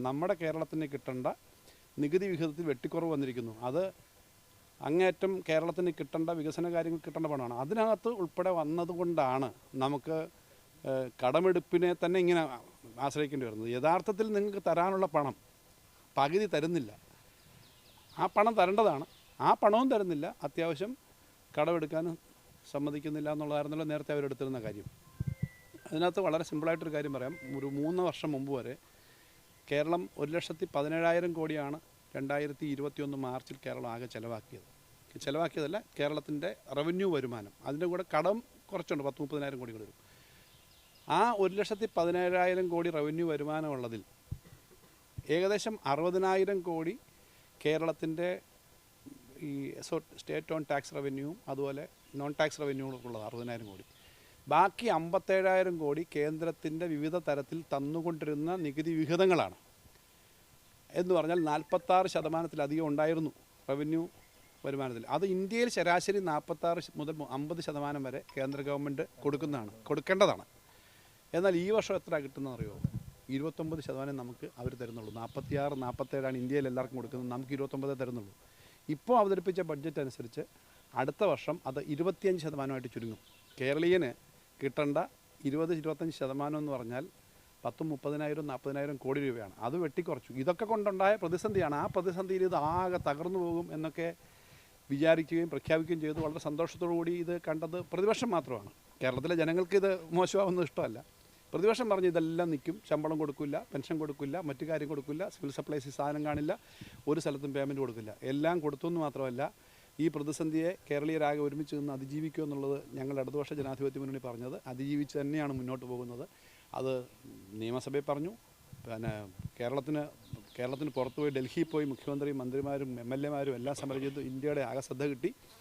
നമ്മുടെ കേരളത്തിന് കിട്ടേണ്ട നികുതി വിഹിതത്തിൽ വെട്ടിക്കുറവ് വന്നിരിക്കുന്നു. അത് അങ്ങേറ്റം കേരളത്തിന് കിട്ടേണ്ട വികസന കാര്യങ്ങൾ കിട്ടേണ്ട പണമാണ്. അതിനകത്ത് ഉൾപ്പെടെ വന്നതുകൊണ്ടാണ് നമുക്ക് കടമെടുപ്പിനെ തന്നെ ഇങ്ങനെ ആശ്രയിക്കേണ്ടി വരുന്നത്. യഥാർത്ഥത്തിൽ നിങ്ങൾക്ക് തരാനുള്ള പണം പകുതി തരുന്നില്ല. ആ പണം തരേണ്ടതാണ്. ആ പണവും തരുന്നില്ല. അത്യാവശ്യം കടമെടുക്കാനും സമ്മതിക്കുന്നില്ല എന്നുള്ളതായിരുന്നല്ലോ നേരത്തെ അവരെടുത്തിരുന്ന കാര്യം. അതിനകത്ത് വളരെ സിമ്പിളായിട്ടൊരു കാര്യം പറയാം. ഒരു മൂന്ന് വർഷം മുമ്പ് വരെ കേരളം ഒരു ലക്ഷത്തി പതിനേഴായിരം കോടിയാണ് രണ്ടായിരത്തി ഇരുപത്തിയൊന്ന് മാർച്ചിൽ കേരളം ആകെ ചിലവാക്കിയത്. ചിലവാക്കിയതല്ല കേരളത്തിന്റെ റവന്യൂ വരുമാനം. അതിന്റെ കൂടെ കടം കുറച്ചുണ്ട് പത്ത് മുപ്പതിനായിരം കോടി കൂടി വരും. ആ ഒരു ലക്ഷത്തി പതിനേഴായിരം കോടി റവന്യൂ വരുമാനമുള്ളതിൽ ഏകദേശം അറുപതിനായിരം കോടി കേരളത്തിന്റെ ഈ സ്റ്റേറ്റ് ഓൺ ടാക്സ് റവന്യൂവും അതുപോലെ നോൺ ടാക്സ് റവന്യൂവും ഉള്ളത് അറുപതിനായിരം കോടി. ബാക്കി അമ്പത്തേഴായിരം കോടി കേന്ദ്രത്തിന്റെ വിവിധ തരത്തിൽ തന്നുകൊണ്ടിരുന്ന നികുതി വിഹിതങ്ങളാണ്. എന്ന് പറഞ്ഞാൽ നാൽപ്പത്താറ് ശതമാനത്തിലധികം ഉണ്ടായിരുന്നു റവന്യൂ വരുമാനത്തിൽ. അത് ഇന്ത്യയിൽ ശരാശരി നാൽപ്പത്താറ് മുതൽ അമ്പത് ശതമാനം വരെ കേന്ദ്ര ഗവൺമെന്റ് കൊടുക്കുന്നതാണ് കൊടുക്കേണ്ടതാണ്. എന്നാൽ ഈ വർഷം എത്ര കിട്ടുന്ന അറിയോ ഇരുപത്തൊമ്പത് ശതമാനം നമുക്ക് അവർ തരുന്നുള്ളൂ. നാൽപ്പത്തിയാറ് നാൽപ്പത്തേഴാണ് ഇന്ത്യയിൽ എല്ലാവർക്കും കൊടുക്കുന്നത്. നമുക്ക് ഇരുപത്തൊമ്പതേ തരുന്നുള്ളൂ. ഇപ്പോൾ അവതരിപ്പിച്ച ബഡ്ജറ്റ് അനുസരിച്ച് അടുത്ത വർഷം അത് ഇരുപത്തിയഞ്ച് ശതമാനമായിട്ട് ചുരുങ്ങും. കേരളീയന് കിട്ടേണ്ട ഇരുപത് ഇരുപത്തഞ്ച് ശതമാനം എന്ന് പറഞ്ഞാൽ പത്തും മുപ്പതിനായിരം നാൽപ്പതിനായിരം കോടി രൂപയാണ്. അത് വെട്ടിക്കുറച്ചു. ഇതൊക്കെ കൊണ്ടുണ്ടായ പ്രതിസന്ധിയാണ്. ആ പ്രതിസന്ധിയിൽ ഇത് ആകെ തകർന്നു പോകും എന്നൊക്കെ വിചാരിക്കുകയും പ്രഖ്യാപിക്കുകയും ചെയ്തു. വളരെ സന്തോഷത്തോടു കൂടി ഇത് കണ്ടത് പ്രതിപക്ഷം മാത്രമാണ്. കേരളത്തിലെ ജനങ്ങൾക്ക് ഇത് മോശമാവുന്നത് ഇഷ്ടമല്ല. പ്രതിപക്ഷം പറഞ്ഞ് ഇതെല്ലാം നിൽക്കും. ശമ്പളം കൊടുക്കില്ല പെൻഷൻ കൊടുക്കില്ല മറ്റു കാര്യം കൊടുക്കില്ല സിവിൽ സപ്ലൈസ് സാധനം കാണില്ല ഒരു സ്ഥലത്തും പേയ്മെന്റ് കൊടുക്കില്ല. എല്ലാം കൊടുത്തു എന്ന് മാത്രമല്ല ഈ പ്രതിസന്ധിയെ കേരളീയരാകെ ഒരുമിച്ച് നിന്ന് അതിജീവിക്കുക എന്നുള്ളത് ഞങ്ങൾ ഇടതുപക്ഷ ജനാധിപത്യ മുന്നണി പറഞ്ഞത്. അതിജീവിച്ച് തന്നെയാണ് മുന്നോട്ട് പോകുന്നത്. അത് നിയമസഭയിൽ പറഞ്ഞു. പിന്നെ കേരളത്തിന് കേരളത്തിന് പുറത്തുപോയി ഡൽഹിയിൽ പോയി മുഖ്യമന്ത്രിയും മന്ത്രിമാരും എം എൽ എമാരും എല്ലാം സമരം ചെയ്തു. ഇന്ത്യയുടെ ആകെ ശ്രദ്ധ കിട്ടി.